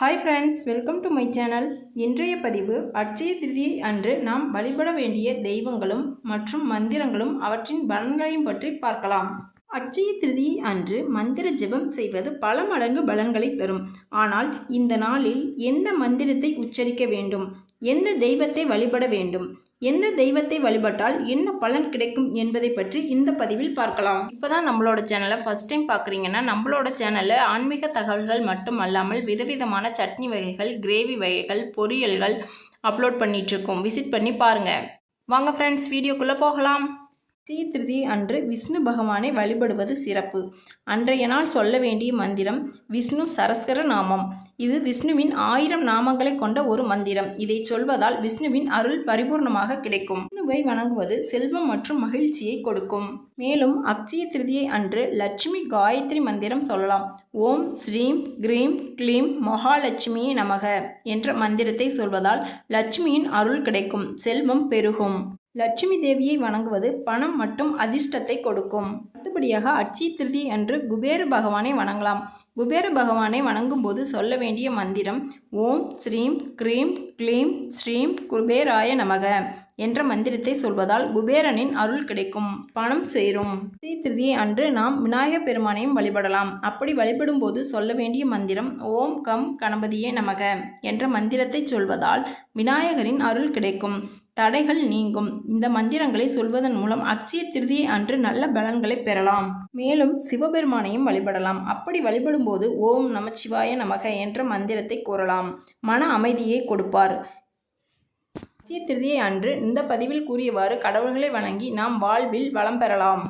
Hi friends welcome to my channel இன்றைய பதிவு அட்சய திருதியை அன்று நாம் வழிபட வேண்டிய தெய்வங்களும் மற்றும் மந்திரங்களும் அவற்றின் பலன்களையும் பற்றி பார்க்கலாம். அட்சய திருதியை அன்று மந்திர ஜெபம் செய்வது பல மடங்கு பலன்களை தரும். ஆனால் இந்த நாளில் எந்த மந்திரத்தை உச்சரிக்க வேண்டும்? எந்த தெய்வத்தை வழிபட வேண்டும்? எந்த தெய்வத்தை வழிபட்டால் என்ன பலன் கிடைக்கும் என்பதை பற்றி இந்த பதிவில் பார்க்கலாம். இப்போதான் நம்மளோட சேனலை ஃபர்ஸ்ட் டைம் பார்க்குறீங்கன்னா நம்மளோட சேனலில் ஆன்மீக தகவல்கள் மட்டும் அல்லாமல் விதவிதமான சட்னி வகைகள் கிரேவி வகைகள் பொரியல்கள் அப்லோட் பண்ணிகிட்ருக்கோம் விசிட் பண்ணி பாருங்கள் வாங்க ஃப்ரெண்ட்ஸ் வீடியோக்குள்ளே போகலாம். ஸ்ரீ திருதி அன்று விஷ்ணு பகவானை வழிபடுவது சிறப்பு. அன்றைய நாள் சொல்ல வேண்டிய மந்திரம் விஷ்ணு சரஸ்கர நாமம். இது விஷ்ணுவின் ஆயிரம் நாமங்களை கொண்ட ஒரு மந்திரம். இதை சொல்வதால் விஷ்ணுவின் அருள் பரிபூர்ணமாக கிடைக்கும். விஷ்ணுவை வணங்குவது செல்வம் மற்றும் மகிழ்ச்சியை கொடுக்கும். மேலும் அக்ஷய திருதியை அன்று லட்சுமி காயத்ரி மந்திரம் சொல்லலாம். ஓம் ஸ்ரீம் கிரீம் க்ளீம் மகாலட்சுமியே நமக என்ற மந்திரத்தை சொல்வதால் லட்சுமியின் அருள் கிடைக்கும் செல்வம் பெருகும். லட்சுமி தேவியை வணங்குவது பணம் மற்றும் அதிர்ஷ்டத்தை கொடுக்கும். அடுத்தபடியாக அட்சி திருதி அன்று குபேர பகவானை வணங்கலாம். குபேர பகவானை வணங்கும்போது சொல்ல வேண்டிய மந்திரம் ஓம் ஸ்ரீம் க்ரீம் க்ளீம் ஸ்ரீம் குபேராய நமக என்ற மந்திரத்தை சொல்வதால் குபேரனின் அருள் கிடைக்கும் பணம் சேரும். அட்சய திருதியை அன்று நாம் விநாயகர் பெருமானையும் வழிபடலாம். அப்படி வழிபடும் போது சொல்ல வேண்டிய மந்திரம் ஓம் கம் கணபதியே நமக என்ற மந்திரத்தை சொல்வதால் விநாயகரின் அருள் கிடைக்கும். தடைகள் நீங்கும். இந்த மந்திரங்களை சொல்வதன் மூலம் அக்ஷய திருதியை அன்று நல்ல பலன்களை பெறலாம். மேலும் சிவபெருமானையும் வழிபடலாம். அப்படி வழிபடும் போது ஓம் நமச்சிவாய நமக என்ற மந்திரத்தை கூறலாம். மன அமைதியை கொடுப்பார். அக்ஷய திருதியை அன்று இந்த பதிவில் கூறியவாறு கடவுள்களை வணங்கி நாம் வாழ்வில் வளம் பெறலாம்.